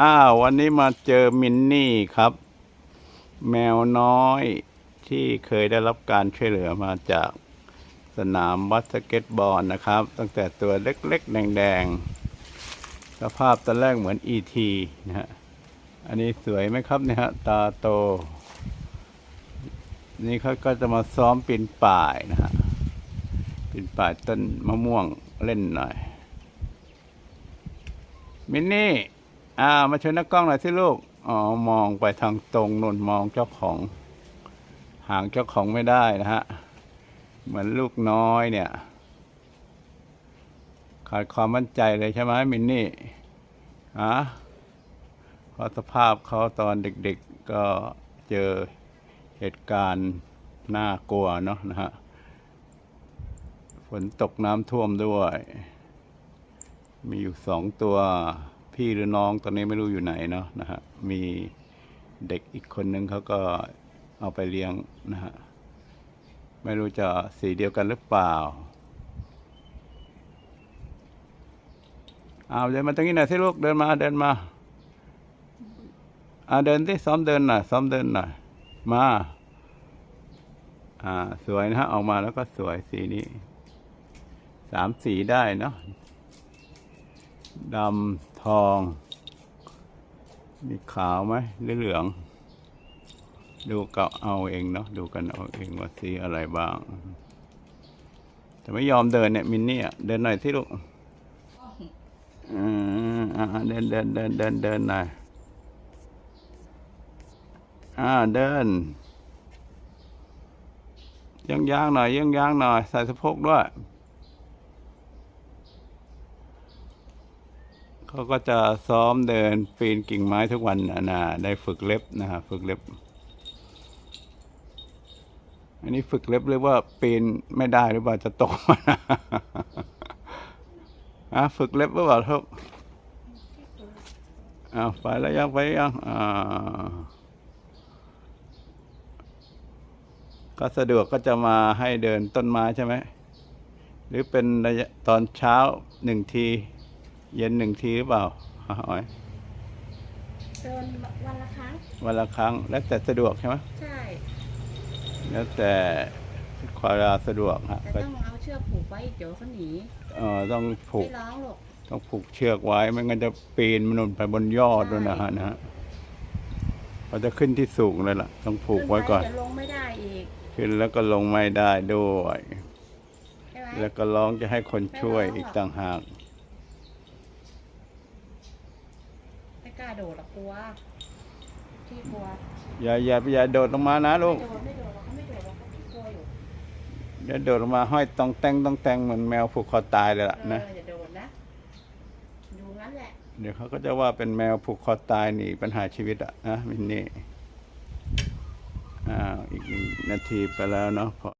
อ้าววันนี้มาเจอมินนี่ครับ แมวน้อยที่เคยได้รับการช่วยเหลือมาจากสนามบัสเกตบอลนะครับ ตั้งแต่ตัวเล็กๆ แดงๆ สภาพตอนแรกเหมือนอีทีนะฮะอันนี้สวยไหมครับเนี่ยฮะตาโต นี่เขาก็จะมาซ้อมปีนป่ายนะฮะปีนป่ายต้นมะม่วงเล่นหน่อย มินนี่ อ่ามาชวนนักกล้องหน่อยสิลูกอ๋อมองไปทางตรงนนมองเจ้าของ หางเจ้าของไม่ได้นะฮะเหมือนลูกน้อยเนี่ย ขาดความมั่นใจเลยใช่ไหมมินนี่ฮะเพราะสภาพเขาตอนเด็กๆก็เจอเหตุการณ์น่ากลัวเนาะนะฮะฝนตกน้ำท่วมด้วย มีอยู่สองตัว พี่หรือน้องตอนนี้ไม่รู้อยู่ไหนเนาะนะฮะมีเด็กอีกคนนึงเขาก็เอาไปเลี้ยงนะฮะไม่รู้จะสีเดียวกันหรือเปล่าเอาเดินมาตรงนี้หน่อยสิลูกเดินมาเดินมาอ่าเดินที่ซ้อมเดินหน่อยซ้อมเดินหน่อยมาอ่าสวยนะฮะออกมาแล้วก็สวยสีนี้สามสีได้เนาะดำ ทอง มีขาวไหมหรือเหลือง ดูก็เอาเองเนาะดูกันเอาเองว่าสีอะไรบ้าง แต่ไม่ยอมเดินเนี่ยมินนี่เดินหน่อยที่ลูกอ่าเดินเดินเดินเดินเดินหน่อยอ่าเดินย่างยางๆหน่อยย่างย่างๆหน่อย ใส่สะโพกด้วย เขาก็จะซ้อมเดินปีนกิ่งไม้ทุกวันนะนะได้ฝึกเล็บนะฮะฝึกเล็บ อันนี้ฝึกเล็บหรือว่าปีนไม่ได้หรือเปล่าจะตกมาอะฝึกเล็บหรือเปล่าทุกอ้าวไปแล้วยังไปยังอ่าก็สะดวกก็จะมาให้เดินต้นไม้ใช่ไหม หรือเป็นระยะตอนเช้าหนึ่งที เย็นหนึ่งทีหรือเปล่าอ๋อยเดินวันละครั้ง วันละครั้ง แล้วแต่สะดวกใช่ไหมใช่ แล้วแต่ความสะดวกฮะแต่ก็ต้องเอาเชือกผูกไว้เดี๋ยวเขาหนีเอ่อต้องผูกไม่ร้องหรอก ต้องผูกเชือกไว้ไม่งั้นจะปีนมันนนไปบนยอดด้วยนะฮะนะฮะเราจะขึ้นที่สูงเลยล่ะ ต้องผูกไว้ก่อน ขึ้ปจะลงไม่ได้อีกขึ้นแล้วก็ลงไม่ได้ด้วย ใช่ไหมแล้วก็ร้องจะให้คนช่วยอีกต่างหาก ไม่ กล้าโดดหรอกกลัวที่กลัวอย่าอย่าอย่าโดดลงมานะลูกไม่โดดไม่โดดหรอกเขาไม่โดดหรอกเขากลัวอยู่อย่าโดดลงมาห้อยต้องแตงต้องแตงเหมือนแมวผูกคอตายเลยล่ะเออนะอย่าโดดนะอยู่งั้นแหละเดี๋ยวเขาก็จะว่าเป็นแมวผูกคอตายหนีปัญหาชีวิตอะนะมินนี่อ้าวอีกหนึ่งนาทีไปแล้วเนาะพอ